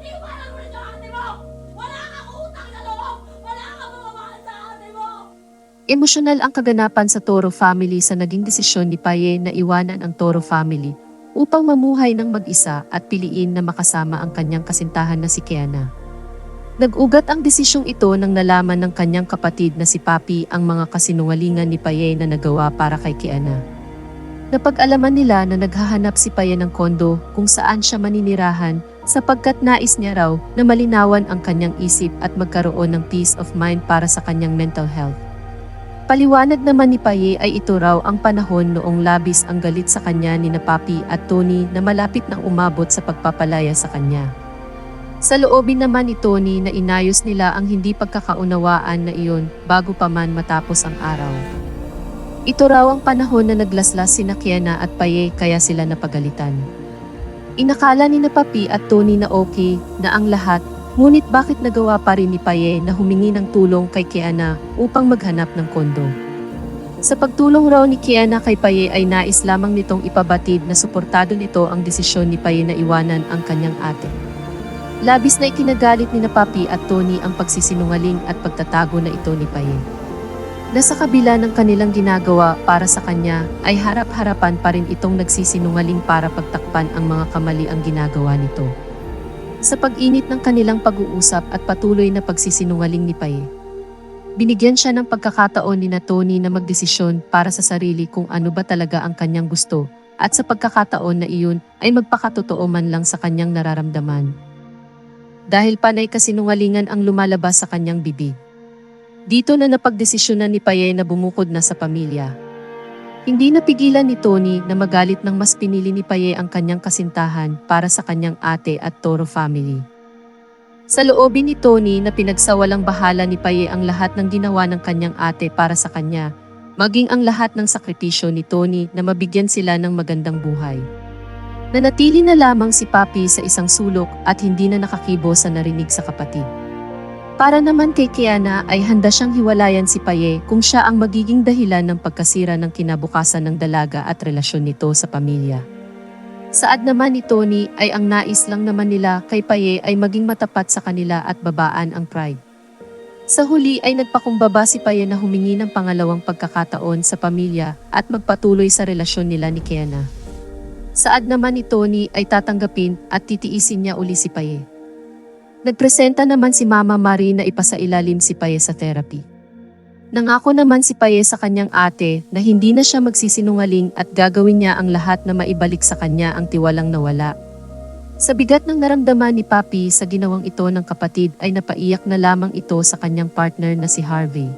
Iwanan mo rin yung ate mo! Wala kang utang na loob! Wala kang mamamahal sa ate mo! Emosyonal ang kaganapan sa Toro family sa naging desisyon ni Paye na iwanan ang Toro family upang mamuhay ng mag-isa at piliin na makasama ang kanyang kasintahan na si Kiana. Nag-ugat ang desisyong ito nang nalaman ng kanyang kapatid na si Papi ang mga kasinungalingan ni Paye na nagawa para kay Kiana. Napag-alaman nila na naghahanap si Paye ng kondo kung saan siya maninirahan sapagkat nais niya raw na malinawan ang kanyang isip at magkaroon ng peace of mind para sa kanyang mental health. Paliwanag naman ni Paye ay ito raw ang panahon noong labis ang galit sa kanya ni na Papi at Tony na malapit nang umabot sa pagpapalaya sa kanya. Sa loobin naman ni Tony na inayos nila ang hindi pagkakaunawaan na iyon bago pa man matapos ang araw. Ito raw ang panahon na naglaslas si Kiana at Paye kaya sila napagalitan. Inakala ni na Papi at Tony na okay na ang lahat Ngunit bakit nagawa pa rin ni Paye na humingi ng tulong kay Kiana upang maghanap ng kondo? Sa pagtulong raw ni Kiana kay Paye ay nais lamang nitong ipabatid na suportado nito ang desisyon ni Paye na iwanan ang kanyang ate. Labis na ikinagalit ni na Papi at Tony ang pagsisinungaling at pagtatago na ito ni Paye. Nasa kabila ng kanilang ginagawa para sa kanya ay harap-harapan pa rin itong nagsisinungaling para pagtakpan ang mga kamali ang ginagawa nito. Sa pag-init ng kanilang pag-uusap at patuloy na pagsisinungaling ni Paye. Binigyan siya ng pagkakataon ni na Tony na magdesisyon para sa sarili kung ano ba talaga ang kanyang gusto at sa pagkakataon na iyon ay magpakatotoo man lang sa kanyang nararamdaman. Dahil panay kasinungalingan ang lumalabas sa kanyang bibig. Dito na napagdesisyonan ni Paye na bumukod na sa pamilya. Hindi napigilan ni Tony na magalit nang mas pinili ni Paye ang kanyang kasintahan para sa kanyang ate at Toro family. Sa loobin ni Tony na pinagsawalang bahala ni Paye ang lahat ng ginawa ng kanyang ate para sa kanya, maging ang lahat ng sakripisyo ni Tony na mabigyan sila ng magandang buhay. Nanatili na lamang si Papi sa isang sulok at hindi na nakakibo sa narinig sa kapatid. Para naman kay Kiana ay handa siyang hiwalayan si Paye kung siya ang magiging dahilan ng pagkasira ng kinabukasan ng dalaga at relasyon nito sa pamilya. Saad naman ni Tony ay ang nais lang naman nila kay Paye ay maging matapat sa kanila at babaan ang pride. Sa huli ay nagpakumbaba si Paye na humingi ng pangalawang pagkakataon sa pamilya at magpatuloy sa relasyon nila ni Kiana. Saad naman ni Tony ay tatanggapin at titiisin niya uli si Paye. Nagpresenta naman si Mama Marie na ipasailalim si Paye sa therapy. Nangako naman si Paye sa kanyang ate na hindi na siya magsisinungaling at gagawin niya ang lahat na maibalik sa kanya ang tiwalang nawala. Sa bigat ng naramdaman ni Papi sa ginawang ito ng kapatid ay napaiyak na lamang ito sa kanyang partner na si Harvey.